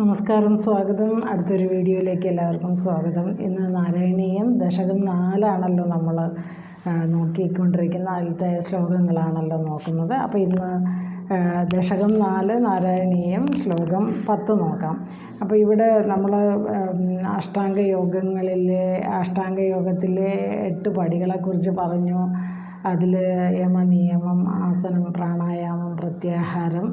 നമസ്കാരം സ്വാഗതം. അടുത്തൊരു വീഡിയോയിലേക്ക് എല്ലാവർക്കും സ്വാഗതം. ഇന്ന് നാരായണീയം ദശകം നാലാണല്ലോ നമ്മൾ നോക്കിക്കൊണ്ടിരിക്കുന്ന ആദ്യത്തെ ശ്ലോകങ്ങളാണല്ലോ നോക്കുന്നത്. അപ്പോൾ ഇന്ന് ദശകം നാല് നാരായണീയം ശ്ലോകം പത്ത് നോക്കാം. അപ്പോൾ ഇവിടെ നമ്മൾ അഷ്ടാംഗ യോഗങ്ങളിലെ അഷ്ടാംഗ യോഗത്തിലെ എട്ട് പടികളെക്കുറിച്ച് പറഞ്ഞു. അതിൽ യമനിയമം ആസനം പ്രാണായാമം പ്രത്യാഹാരം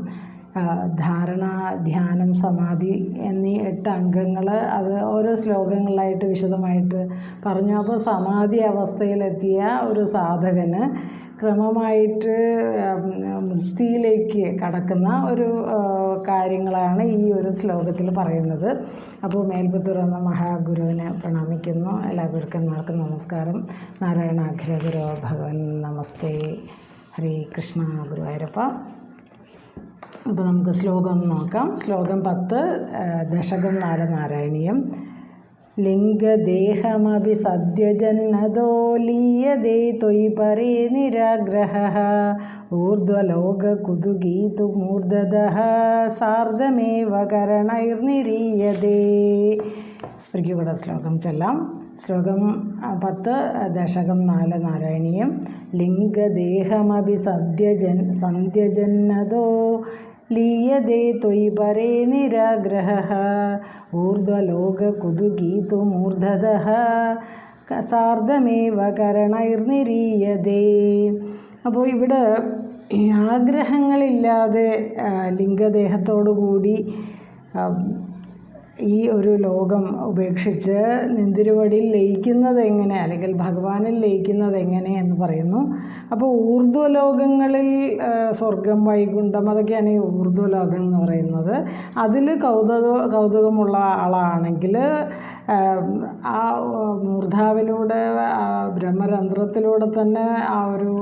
ധാരണ ധ്യാനം സമാധി എന്നീ എട്ട് അംഗങ്ങൾ അത് ഓരോ ശ്ലോകങ്ങളായിട്ട് വിശദമായിട്ട് പറഞ്ഞു. അപ്പോൾ സമാധി അവസ്ഥയിലെത്തിയ ഒരു സാധകന് ക്രമമായിട്ട് മുക്തിയിലേക്ക് കടക്കുന്ന ഒരു കാര്യങ്ങളാണ് ഈ ഒരു ശ്ലോകത്തിൽ പറയുന്നത്. അപ്പോൾ മേൽപത്തൂർ എന്ന മഹാഗുരുവിനെ പ്രണാമിക്കുന്നു. എല്ലാ ഗുരുക്കന്മാർക്കും നമസ്കാരം. നാരായണ അഖില ഗുരു ഭഗവൻ നമസ്തേ. ഹരി കൃഷ്ണ ഗുരുവായൂരപ്പ. അപ്പോൾ നമുക്ക് ശ്ലോകം നോക്കാം. ശ്ലോകം പത്ത് ദശകം നാരനാരായണീയം ലിംഗദേഹമപി സദ്യജന്നതോ ലീയതേ ത്വയി പരേ നിരാഗ്രഹ. ഊർധ്വലോകകുതുഗീതു മൂർധത. സാർദ്ധമേവ കരണൈർനിരീയതേ. ഒരിക്കൽ കൂടെ ശ്ലോകം ചെല്ലാം. ശ്ലോകം പത്ത് ദശകം നാല് നാരായണീയം ലിംഗദേഹമപി സദ്യജൻ സന്ധ്യജന്നതോ ലീയതേ ത്വയി പരേ നിരാഗ്രഹ. ഊർധ്വലോകകുതുഗീതു മൂർധത. സാർദ്ധമേവ കരണൈർനിരീയതേ. അപ്പോൾ ഇവിടെ ആഗ്രഹങ്ങളില്ലാതെ ലിംഗദേഹത്തോടു കൂടി ഈ ഒരു ലോകം ഉപേക്ഷിച്ച് നിന്തിരുവടിയിൽ ലയിക്കുന്നത് എങ്ങനെ അല്ലെങ്കിൽ ഭഗവാനിൽ ലയിക്കുന്നത് എങ്ങനെ എന്ന് പറയുന്നു. അപ്പോൾ ഊർധ്വലോകങ്ങളിൽ ലോകങ്ങളിൽ സ്വർഗം വൈകുണ്ഠം അതൊക്കെയാണ് ഈ ഊർധ്വലോകം എന്ന് പറയുന്നത്. അതിൽ കൗതുക കൗതുകമുള്ള ആളാണെങ്കിൽ ആ, മൂർധാവിലൂടെ ബ്രഹ്മരന്ധ്രത്തിലൂടെ തന്നെ ആ ഒരു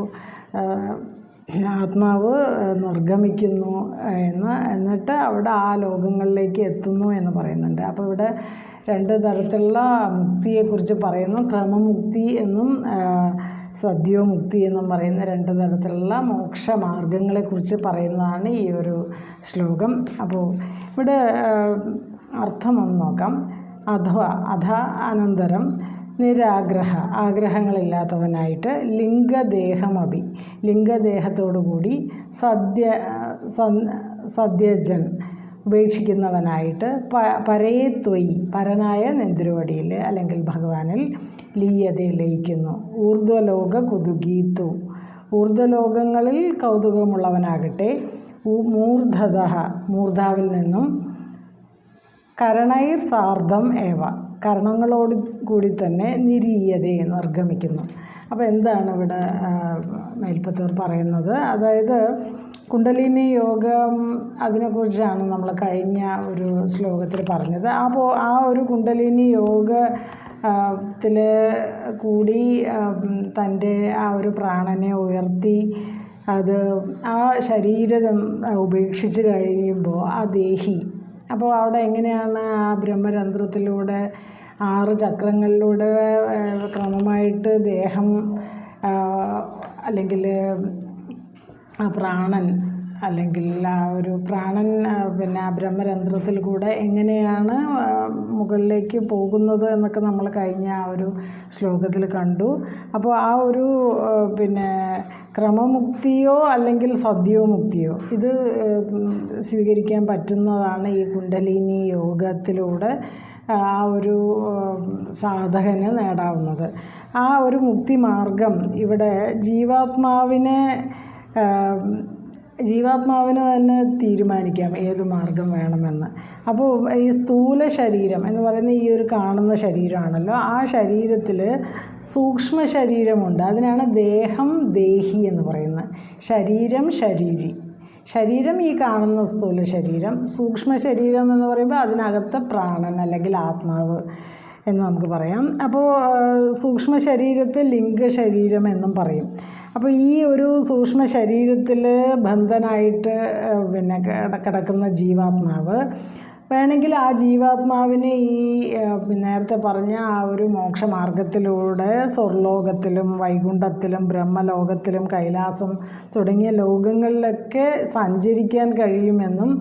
ആത്മാവ് നിർഗമിക്കുന്നു എന്ന് എന്നിട്ട് അവിടെ ആ ലോകങ്ങളിലേക്ക് എത്തുന്നു എന്ന് പറയുന്നുണ്ട്. അപ്പോൾ ഇവിടെ രണ്ട് തരത്തിലുള്ള മുക്തിയെക്കുറിച്ച് പറയുന്നു. ക്രമമുക്തി എന്നും സദ്യോമുക്തി എന്നും പറയുന്ന രണ്ട് തരത്തിലുള്ള മോക്ഷമാർഗങ്ങളെക്കുറിച്ച് പറയുന്നതാണ് ഈ ഒരു ശ്ലോകം. അപ്പോൾ ഇവിടെ അർത്ഥം ഒന്ന് നോക്കാം. അഥവാ അധ അനന്തരം നിരാഗ്രഹ ആഗ്രഹങ്ങളില്ലാത്തവനായിട്ട് ലിംഗദേഹമഭി ലിംഗദേഹത്തോടുകൂടി സദ്യ സദ്യജൻ ഉപേക്ഷിക്കുന്നവനായിട്ട് പ പരേത്വയി പരനായ നെന്തിരുവടിയിൽ അല്ലെങ്കിൽ ഭഗവാനിൽ ലീയതെ ലയിക്കുന്നു. ഊർധ്വലോക കുതുകീത്തു ഊർധ്വലോകങ്ങളിൽ കൗതുകമുള്ളവനാകട്ടെ മൂർധത മൂർധാവിൽ നിന്നും കരണൈർ സാർദ്ധം ഏവ. കരണങ്ങളോട് കൂടി തന്നെ നിരീയതയെ നിർഗമിക്കുന്നു. അപ്പോൾ എന്താണ് ഇവിടെ മേൽപ്പത്തൂർ പറയുന്നത്? അതായത് കുണ്ടലിനി യോഗം അതിനെക്കുറിച്ചാണ് നമ്മൾ കഴിഞ്ഞ ഒരു ശ്ലോകത്തിൽ പറഞ്ഞത്. അപ്പോൾ ആ ഒരു കുണ്ടലിനി യോഗ ത്തിൽ കൂടി തന്റെ ആ ഒരു പ്രാണനെ ഉയർത്തി അത് ആ ശരീരം ഉപേക്ഷിച്ച് കഴിയുമ്പോൾ ആ ദേഹി. അപ്പോൾ അവിടെ എങ്ങനെയാണ് ആ ബ്രഹ്മരന്ധ്രത്തിലൂടെ ആറ് ചക്രങ്ങളിലൂടെ ക്രമമായിട്ട് ദേഹം അല്ലെങ്കിൽ പ്രാണൻ അല്ലെങ്കിൽ ആ ഒരു പ്രാണൻ പിന്നെ ബ്രഹ്മരന്ധ്രത്തിൽ കൂടെ എങ്ങനെയാണ് മുകളിലേക്ക് പോകുന്നത് എന്നൊക്കെ നമ്മൾ കഴിഞ്ഞ ആ ഒരു ശ്ലോകത്തിൽ കണ്ടു. അപ്പോൾ ആ ഒരു പിന്നെ ക്രമമുക്തിയോ അല്ലെങ്കിൽ സദ്യോ മുക്തിയോ ഇത് സ്വീകരിക്കാൻ പറ്റുന്നതാണ് ഈ കുണ്ടലിനി യോഗത്തിലൂടെ. ആ ഒരു സാധകന് നേടാവുന്നത്. ആ ഒരു മുക്തി മാർഗം ഇവിടെ ജീവാത്മാവിനെ ജീവാത്മാവിന് തന്നെ തീരുമാനിക്കാം ഏത് മാർഗം വേണമെന്ന്. അപ്പോൾ ഈ സ്ഥൂല ശരീരം എന്ന് പറയുന്ന ഈ ഒരു കാണുന്ന ശരീരമാണല്ലോ. ആ ശരീരത്തിൽ സൂക്ഷ്മ ശരീരമുണ്ട്. അതിനാണ് ദേഹം ദേഹി എന്ന് പറയുന്നത്. ശരീരം ശരീരി. ശരീരം ഈ കാണുന്ന സ്ഥൂല ശരീരം സൂക്ഷ്മ ശരീരം എന്ന് പറയുമ്പോൾ അതിനകത്ത് പ്രാണൻ അല്ലെങ്കിൽ ആത്മാവ് എന്ന് നമുക്ക് പറയാം. അപ്പോൾ സൂക്ഷ്മ ശരീരത്തെ ലിംഗ ശരീരം എന്നും പറയും. അപ്പോൾ ഈ ഒരു സൂക്ഷ്മ ശരീരത്തിൽ ബന്ധനായിട്ട് പിന്നെ കിട- കിടക്കുന്ന ജീവാത്മാവ് വേണമെങ്കിൽ ആ ജീവാത്മാവിനെ ഈ നേരത്തെ പറഞ്ഞ ആ ഒരു മോക്ഷമാർഗത്തിലൂടെ സ്വർലോകത്തിലും വൈകുണ്ഠത്തിലും ബ്രഹ്മലോകത്തിലും കൈലാസം തുടങ്ങിയ ലോകങ്ങളിലൊക്കെ സഞ്ചരിക്കാൻ കഴിയുമെന്നും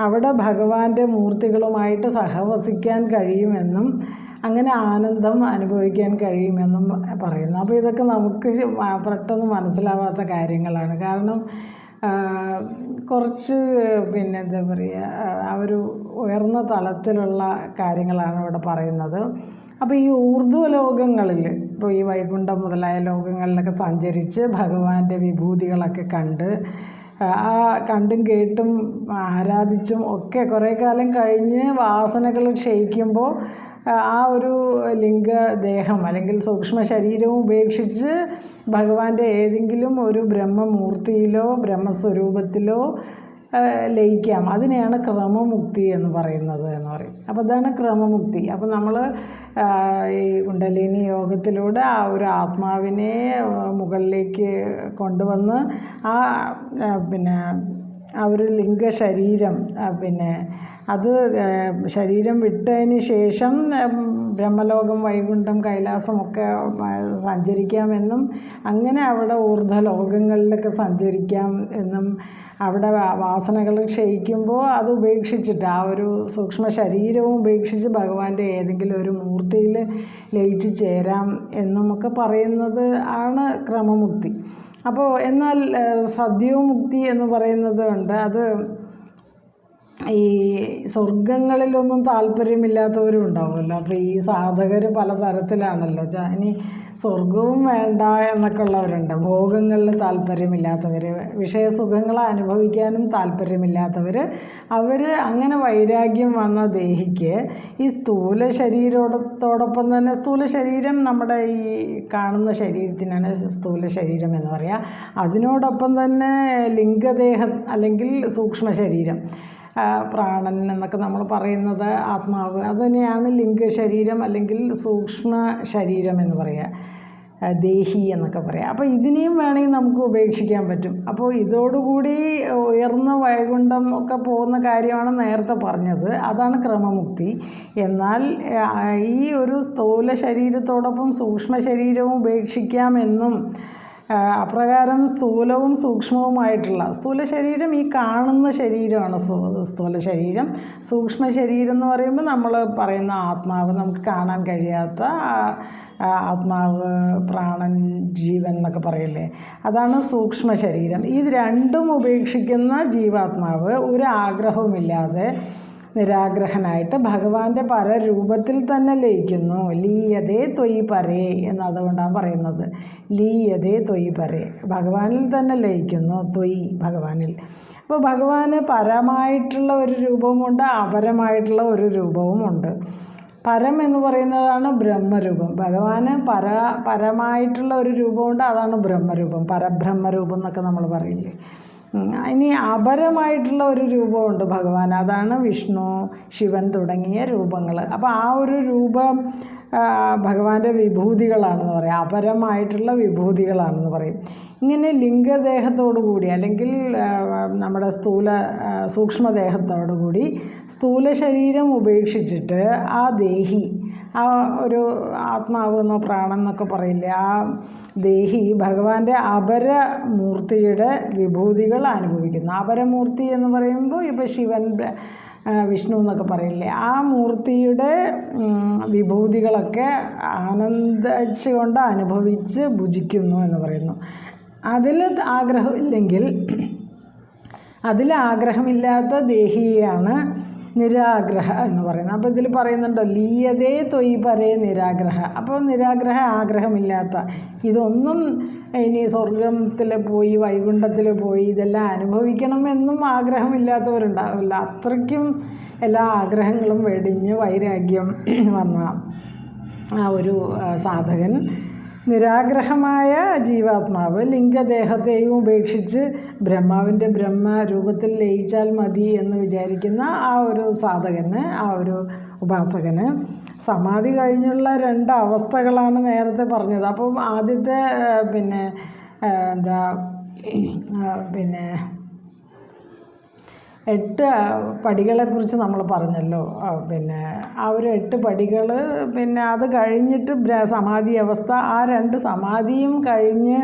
അവിടെ ഭഗവാന്റെ മൂർത്തികളുമായിട്ട് സഹവസിക്കാൻ കഴിയുമെന്നും അങ്ങനെ ആനന്ദം അനുഭവിക്കാൻ കഴിയുമെന്നും പറയുന്നു. അപ്പോൾ ഇതൊക്കെ നമുക്ക് പെട്ടെന്ന് മനസ്സിലാവാത്ത കാര്യങ്ങളാണ്. കാരണം കുറച്ച് പിന്നെ എന്താ പറയുക ആ ഒരു ഉയർന്ന തലത്തിലുള്ള കാര്യങ്ങളാണ് ഇവിടെ പറയുന്നത്. അപ്പോൾ ഈ ഊർധ്വ ലോകങ്ങളിൽ ഇപ്പോൾ ഈ വൈകുണ്ഠം മുതലായ ലോകങ്ങളിലൊക്കെ സഞ്ചരിച്ച് ഭഗവാന്റെ വിഭൂതികളൊക്കെ കണ്ട് ആ കണ്ടും കേട്ടും ആരാധിച്ചും ഒക്കെ കുറേ കാലം കഴിഞ്ഞ് വാസനകൾ ക്ഷയിക്കുമ്പോൾ ആ ഒരു ലിംഗദേഹം അല്ലെങ്കിൽ സൂക്ഷ്മ ശരീരവും ഉപേക്ഷിച്ച് ഭഗവാന്റെ ഏതെങ്കിലും ഒരു ബ്രഹ്മമൂർത്തിയിലോ ബ്രഹ്മസ്വരൂപത്തിലോ ലയിക്കാം. അതിനെയാണ് ക്രമമുക്തി എന്ന് പറയുന്നത് എന്ന് പറയും. അപ്പോൾ അതാണ് ക്രമമുക്തി. അപ്പോൾ നമ്മൾ ഈ കുണ്ടലിനി യോഗത്തിലൂടെ ആ ഒരു ആത്മാവിനെ മുകളിലേക്ക് കൊണ്ടുവന്ന് ആ, പിന്നെ ആ ഒരു ലിംഗ ശരീരം പിന്നെ അത് ശരീരം വിട്ടതിന് ശേഷം ബ്രഹ്മലോകം വൈകുണ്ഠം കൈലാസമൊക്കെ സഞ്ചരിക്കാമെന്നും അങ്ങനെ അവിടെ ഊർധ്വ ലോകങ്ങളിലൊക്കെ സഞ്ചരിക്കാം എന്നും അവിടെ വാസനകൾ ക്ഷയിക്കുമ്പോൾ അത് ഉപേക്ഷിച്ചിട്ട് ആ ഒരു സൂക്ഷ്മ ശരീരവും ഉപേക്ഷിച്ച് ഭഗവാന്റെ ഏതെങ്കിലും ഒരു മൂർത്തിയിൽ ലയിച്ചു ചേരാം എന്നുമൊക്കെ പറയുന്നത് ആണ് ക്രമമുക്തി. അപ്പോൾ എന്നാൽ സദ്യോമുക്തി എന്ന് പറയുന്നത് ഉണ്ട് അത് ഈ സ്വർഗങ്ങളിലൊന്നും താല്പര്യമില്ലാത്തവരും ഉണ്ടാവുമല്ലോ അപ്പോൾ ഈ സാധകർ പലതരത്തിലാണല്ലോ. തരത്തിലാണല്ലോ ഇനി സ്വർഗവും വേണ്ട എന്നൊക്കെ ഉള്ളവരുണ്ട്. ഭോഗങ്ങളിൽ താല്പര്യമില്ലാത്തവർ വിഷയസുഖങ്ങൾ അനുഭവിക്കാനും താല്പര്യമില്ലാത്തവർ അവർ അങ്ങനെ വൈരാഗ്യം വന്ന ദേഹിക്ക് ഈ സ്ഥൂല ശരീരത്തോടൊപ്പം തന്നെ സ്ഥൂല ശരീരം നമ്മുടെ ഈ കാണുന്ന ശരീരത്തിനാണ് സ്ഥൂല ശരീരം എന്ന് പറയുക അതിനോടൊപ്പം തന്നെ ലിംഗദേഹം അല്ലെങ്കിൽ സൂക്ഷ്മ ശരീരം പ്രാണൻ എന്നൊക്കെ നമ്മൾ പറയുന്നത് ആത്മാവ്. അത് തന്നെയാണ് ലിംഗ ശരീരം അല്ലെങ്കിൽ സൂക്ഷ്മ ശരീരം എന്ന് പറയുക ദേഹി എന്നൊക്കെ പറയാം. അപ്പോൾ ഇതിനെയും വേണമെങ്കിൽ നമുക്ക് ഉപേക്ഷിക്കാൻ പറ്റും. അപ്പോൾ ഇതോടുകൂടി ഉയർന്ന വൈകുണ്ഠം ഒക്കെ പോകുന്ന കാര്യമാണ് നേരത്തെ പറഞ്ഞത്. അതാണ് ക്രമമുക്തി. എന്നാൽ ഈ ഒരു സ്ഥൂല ശരീരത്തോടൊപ്പം സൂക്ഷ്മ ശരീരവും ഉപേക്ഷിക്കാമെന്നും അപ്രകാരം സ്ഥൂലവും സൂക്ഷ്മവുമായിട്ടുള്ള സ്ഥൂല ശരീരം ഈ കാണുന്ന ശരീരമാണ് സ്ഥൂ- സ്ഥൂല ശരീരം സൂക്ഷ്മ ശരീരം എന്ന് പറയുമ്പോൾ നമ്മൾ പറയുന്ന ആത്മാവ് നമുക്ക് കാണാൻ കഴിയാത്ത ആത്മാവ് പ്രാണൻ ജീവൻ എന്നൊക്കെ പറയില്ലേ? അതാണ് സൂക്ഷ്മ ശരീരം ഇത് രണ്ടും ഉപേക്ഷിക്കുന്ന ജീവാത്മാവ് ഒരു ആഗ്രഹവുമില്ലാതെ നിരാഗ്രഹനായിട്ട് ഭഗവാന്റെ പരരൂപത്തിൽ തന്നെ ലയിക്കുന്നു. ലീയതേ തൊയ് പരേ എന്ന് അതുകൊണ്ടാണ് പറയുന്നത്. ലീയതേ തൊയ് പരേ. ഭഗവാനിൽ തന്നെ ലയിക്കുന്നു. തൊയ് ഭഗവാനിൽ. അപ്പോൾ ഭഗവാന് പരമായിട്ടുള്ള ഒരു രൂപവുമുണ്ട് അപരമായിട്ടുള്ള ഒരു രൂപവുമുണ്ട്. പരം എന്ന് പറയുന്നതാണ് ബ്രഹ്മരൂപം. ഭഗവാന് പര പരമായിട്ടുള്ള ഒരു രൂപമുണ്ട് അതാണ് ബ്രഹ്മരൂപം. പരബ്രഹ്മരൂപം എന്നൊക്കെ നമ്മൾ പറയില്ലേ. ഇനി അപരമായിട്ടുള്ള ഒരു രൂപമുണ്ട് ഭഗവാൻ അതാണ് വിഷ്ണു ശിവൻ തുടങ്ങിയ രൂപങ്ങൾ അപ്പോൾ ആ ഒരു രൂപം ഭഗവാന്റെ വിഭൂതികളാണെന്ന് പറയാം. അപരമായിട്ടുള്ള വിഭൂതികളാണെന്ന് പറയും. ഇങ്ങനെ ലിംഗദേഹത്തോടു കൂടി അല്ലെങ്കിൽ നമ്മുടെ സ്ഥൂല സൂക്ഷ്മദേഹത്തോടു കൂടി സ്ഥൂല ശരീരം ഉപേക്ഷിച്ചിട്ട് ആ ദേഹി ആ ഒരു ആത്മാവ് എന്നോ പ്രാണൻ പറയില്ലേ ആ ദേഹി ഭഗവാന്റെ അപരമൂർത്തിയുടെ വിഭൂതികൾ അനുഭവിക്കുന്നു. അപരമൂർത്തി എന്ന് പറയുമ്പോൾ ഇപ്പോൾ ശിവൻ വിഷ്ണു എന്നൊക്കെ പറയില്ലേ? ആ മൂർത്തിയുടെ വിഭൂതികളൊക്കെ ആനന്ദിച്ചുകൊണ്ട് അനുഭവിച്ച് ഭുജിക്കുന്നു എന്ന് പറയുന്നു. അതിൽ ആഗ്രഹമില്ലെങ്കിൽ അതിൽ ആഗ്രഹമില്ലാത്ത ദേഹിയാണ് നിരാഗ്രഹ എന്ന് പറയുന്നത്. അപ്പോൾ ഇതിൽ പറയുന്നുണ്ടോ ലീയതേ തൊയ് പരേ നിരാഗ്രഹ. അപ്പോൾ നിരാഗ്രഹ ആഗ്രഹമില്ലാത്ത ഇതൊന്നും ഇനി സ്വർഗത്തിൽ പോയി വൈകുണ്ഠത്തിൽ പോയി ഇതെല്ലാം അനുഭവിക്കണമെന്നും ആഗ്രഹമില്ലാത്തവരുണ്ടാവില്ല. അത്രയ്ക്കും എല്ലാ ആഗ്രഹങ്ങളും വെടിഞ്ഞ് വൈരാഗ്യം വന്ന ആ ഒരു സാധകൻ നിരാഗ്രഹമായ ജീവാത്മാവ് ലിംഗദേഹത്തെയും ഉപേക്ഷിച്ച് ബ്രഹ്മാവിന്റെ ബ്രഹ്മരൂപത്തിൽ ലയിച്ചാൽ മതി എന്ന് വിചാരിക്കുന്ന ആ ഒരു സാധകന് ആ ഒരു ഉപാസകന് സമാധി കഴിഞ്ഞുള്ള രണ്ട് അവസ്ഥകളാണ് നേരത്തെ പറഞ്ഞത്. അപ്പം ആദ്യത്തെ പിന്നെ എന്താ പിന്നെ എട്ട് പടികളെക്കുറിച്ച് നമ്മൾ പറഞ്ഞല്ലോ. പിന്നെ ആ ഒരു എട്ട് പടികൾ പിന്നെ അത് കഴിഞ്ഞിട്ട് സമാധി അവസ്ഥ ആ രണ്ട് സമാധിയും കഴിഞ്ഞ്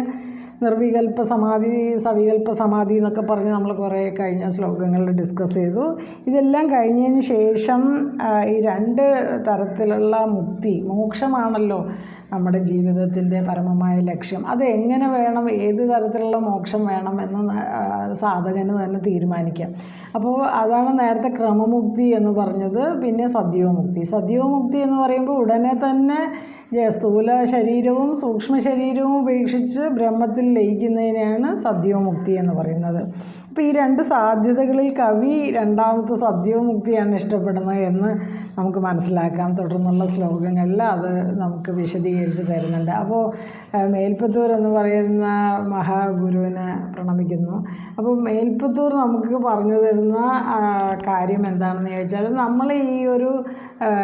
നിർവികൽപ്പ സമാധി സവികൽപ്പ സമാധി എന്നൊക്കെ പറഞ്ഞ് നമ്മൾ കുറേ കഴിഞ്ഞ ശ്ലോകങ്ങളിൽ ഡിസ്കസ് ചെയ്തു. ഇതെല്ലാം കഴിഞ്ഞതിന് ശേഷം ഈ രണ്ട് തരത്തിലുള്ള മുക്തി മോക്ഷമാണല്ലോ നമ്മുടെ ജീവിതത്തിന്റെ പരമമായ ലക്ഷ്യം. അത് എങ്ങനെ വേണം ഏത് തരത്തിലുള്ള മോക്ഷം വേണം എന്ന് സാധകന് തന്നെ തീരുമാനിക്കാം. അപ്പോൾ അതാണ് നേരത്തെ ക്രമമുക്തി എന്ന് പറഞ്ഞത് പിന്നെ സദ്യോമുക്തി സദ്യോമുക്തി എന്ന് പറയുമ്പോൾ ഉടനെ തന്നെ സ്ഥൂല ശരീരവും സൂക്ഷ്മ ശരീരവും ഉപേക്ഷിച്ച് ബ്രഹ്മത്തിൽ ലയിക്കുന്നതിനെയാണ് സദ്യോമുക്തി എന്ന് പറയുന്നത്. അപ്പോൾ ഈ രണ്ട് സാധ്യതകളിൽ കവി രണ്ടാമത്തെ സദ്യോമുക്തിയാണ് ഇഷ്ടപ്പെടുന്നത് എന്ന് നമുക്ക് മനസ്സിലാക്കാം. തുടർന്നുള്ള ശ്ലോകങ്ങളിൽ അത് നമുക്ക് വിശദീകരിച്ച് തരുന്നുണ്ട്. അപ്പോൾ മേൽപ്പത്തൂർ എന്ന് പറയുന്ന മഹാഗുരുവിനെ പ്രണമിക്കുന്നു. അപ്പോൾ മേൽപ്പത്തൂർ നമുക്ക് പറഞ്ഞു തരുന്ന കാര്യം എന്താണെന്ന് ചോദിച്ചാൽ നമ്മൾ ഈ ഒരു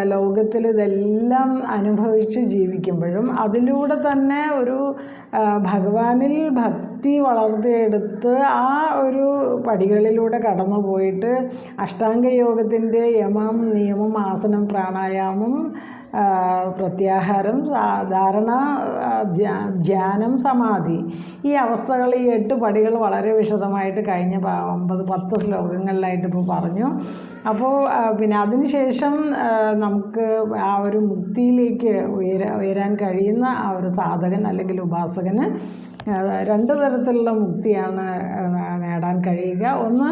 ലോകത്തിൽ ഇതെല്ലാം അനുഭവിച്ച് ജീവിക്കുമ്പോഴും അതിലൂടെ തന്നെ ഒരു ഭഗവാനിൽ ഭക്തി വളർത്തിയെടുത്ത് ആ ഒരു പടികളിലൂടെ കടന്നു പോയിട്ട് അഷ്ടാംഗ യോഗത്തിന്റെ യമം നിയമം ആസനം പ്രാണായാമം പ്രത്യാഹാരം ധാരണ ധ്യാനം സമാധി. ഈ അവസ്ഥകൾ ഈ എട്ട് പടികൾ വളരെ വിശദമായിട്ട് കഴിഞ്ഞ ഒമ്പത് പത്ത് ശ്ലോകങ്ങളിലായിട്ട് ഇപ്പോൾ പറഞ്ഞു. അപ്പോൾ പിന്നെ അതിനുശേഷം ശേഷം നമുക്ക് ആ ഒരു മുക്തിയിലേക്ക് ഉയര ഉയരാൻ കഴിയുന്ന ആ ഒരു സാധകൻ അല്ലെങ്കിൽ ഉപാസകന് രണ്ട് തരത്തിലുള്ള മുക്തിയാണ് നേടാൻ കഴിയുക. ഒന്ന്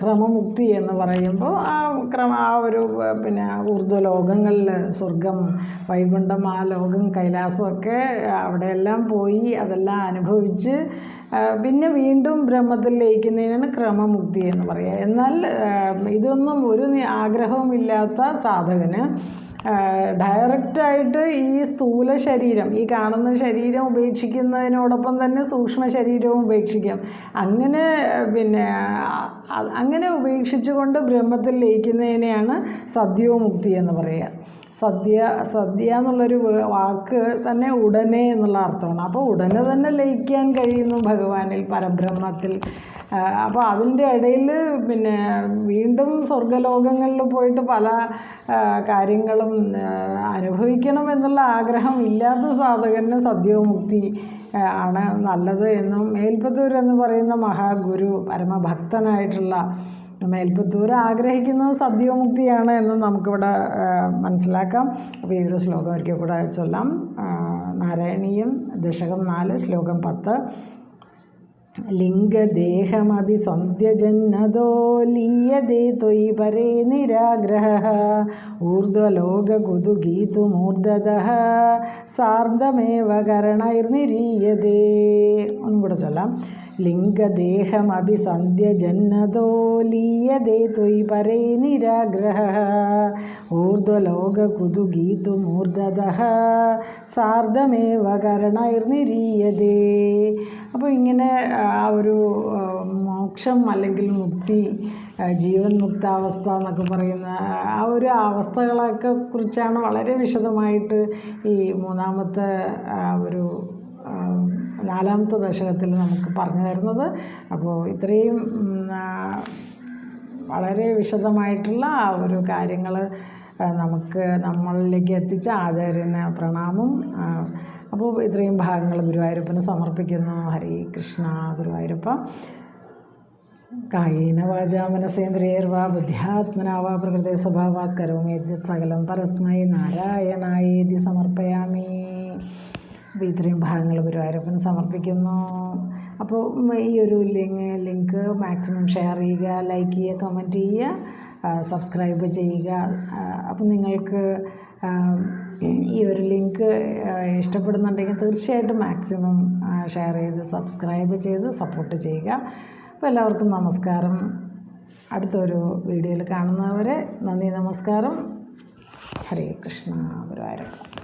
ക്രമമുക്തി എന്ന് പറയുമ്പോൾ ആ ക്രമ ആ ഒരു പിന്നെ ഊർധ്വലോകങ്ങളിൽ സ്വർഗം വൈകുണ്ഠം ആ ലോകം കൈലാസമൊക്കെ അവിടെയെല്ലാം പോയി അതെല്ലാം അനുഭവിച്ച് പിന്നെ വീണ്ടും ബ്രഹ്മത്തിൽ ലയിക്കുന്നതിനാണ് ക്രമമുക്തി എന്ന് പറയുക. എന്നാൽ ഇതൊന്നും ഒരു ആഗ്രഹവും ആഗ്രഹവുമില്ലാത്ത സാധകന് ഡയറക്റ്റായിട്ട് ഈ സ്ഥൂല ശരീരം ഈ കാണുന്ന ശരീരം ഉപേക്ഷിക്കുന്നതിനോടൊപ്പം തന്നെ സൂക്ഷ്മ ശരീരവും ഉപേക്ഷിക്കാം. അങ്ങനെ പിന്നെ അങ്ങനെ ഉപേക്ഷിച്ചുകൊണ്ട് ബ്രഹ്മത്തിൽ ലയിക്കുന്നതിനെയാണ് സദ്യോമുക്തി എന്ന് പറയുക. സദ്യ സദ്യ എന്നുള്ളൊരു വാക്ക് തന്നെ ഉടനെ എന്നുള്ള അർത്ഥമാണ്. അപ്പോൾ ഉടനെ തന്നെ ലയിക്കാൻ കഴിയുന്നു ഭഗവാനിൽ പരബ്രഹ്മത്തിൽ. അപ്പോൾ അതിന്റെ ഇടയിൽ പിന്നെ വീണ്ടും സ്വർഗലോകങ്ങളിൽ പോയിട്ട് പല കാര്യങ്ങളും അനുഭവിക്കണം എന്നുള്ള ആഗ്രഹം ഇല്ലാത്ത സാധകന് സദ്യോമുക്തി ആണ് നല്ലത് എന്നും മേൽപ്പത്തൂർ എന്ന് പറയുന്ന മഹാഗുരു പരമഭക്തനായിട്ടുള്ള മേൽപ്പത്തൂർ ആഗ്രഹിക്കുന്നത് സദ്യോമുക്തിയാണ് എന്ന് നമുക്കിവിടെ മനസ്സിലാക്കാം. അപ്പോൾ ഈ ഒരു ശ്ലോകം ഒരിക്കൽ കൂടെ ചൊല്ലാം. നാരായണീയം ദശകം നാല് ശ്ലോകം പത്ത്. ലിംഗദേഹമഭി സന്ധ്യജന്നതോ ലീയതേ ത്വയി പരേ നിരാഗ്രഹ. ഊർധ്വലോകുതുഗീതുമൂർധത സാർദ്ധമേവ കരണൈർനിരീയതേ. ഒന്നും കൂടെ ചൊല്ലാം. ലിംഗദേഹമഭി സന്ധ്യജന്നതോ ലീയതേ ത്വയി പരേ നിരാഗ്രഹ. ഊർധ്വലോകുതുഗീതുമൂർധത സാർദ്ധമേവ കരണൈർനിരീയതേ അപ്പോൾ ഇങ്ങനെ ആ ഒരു മോക്ഷം അല്ലെങ്കിൽ മുക്തി ജീവൻ മുക്താവസ്ഥ എന്നൊക്കെ പറയുന്ന ആ ഒരു അവസ്ഥകളൊക്കെ കുറിച്ചാണ് വളരെ വിശദമായിട്ട് ഈ മൂന്നാമത്തെ ഒരു നാലാമത്തെ ദശകത്തിൽ നമുക്ക് പറഞ്ഞു തരുന്നത്. അപ്പോൾ ഇത്രയും വളരെ വിശദമായിട്ടുള്ള ഒരു കാര്യങ്ങൾ നമുക്ക് നമ്മളിലേക്ക് എത്തിച്ച ആചാര്യന് പ്രണാമം. അപ്പോൾ ഇത്രയും ഭാഗങ്ങൾ ഗുരുവായൂരപ്പന് സമർപ്പിക്കുന്നു. ഹരി കൃഷ്ണ ഗുരുവായൂരപ്പ. കായേന വാചാ മനസേന്ദ്രിയർവാ ബുദ്ധ്യാത്മനാ വാ പ്രകൃതി സ്വഭാവാത് കരോമേദ്യ സകലം പരസ്മൈ നാരായണായേതി സമർപ്പയാമി. അപ്പോൾ ഇത്രയും ഭാഗങ്ങൾ ഗുരുവായൂരപ്പന് സമർപ്പിക്കുന്നു. അപ്പോൾ ഈ ഒരു ലിങ്ക് ലിങ്ക് മാക്സിമം ഷെയർ ചെയ്യുക ലൈക്ക് ചെയ്യുക കമന്റ് ചെയ്യുക സബ്സ്ക്രൈബ് ചെയ്യുക. അപ്പം നിങ്ങൾക്ക് ഈ ഒരു ലിങ്ക് ഇഷ്ടപ്പെടുന്നുണ്ടെങ്കിൽ തീർച്ചയായിട്ടും മാക്സിമം ഷെയർ ചെയ്ത് സബ്സ്ക്രൈബ് ചെയ്ത് സപ്പോർട്ട് ചെയ്യുക. അപ്പോൾ എല്ലാവർക്കും നമസ്കാരം. അടുത്തൊരു വീഡിയോയിൽ കാണുന്നവരെ നന്ദി നമസ്കാരം. ഹരേ കൃഷ്ണ ഗുരുവായൂരപ്പ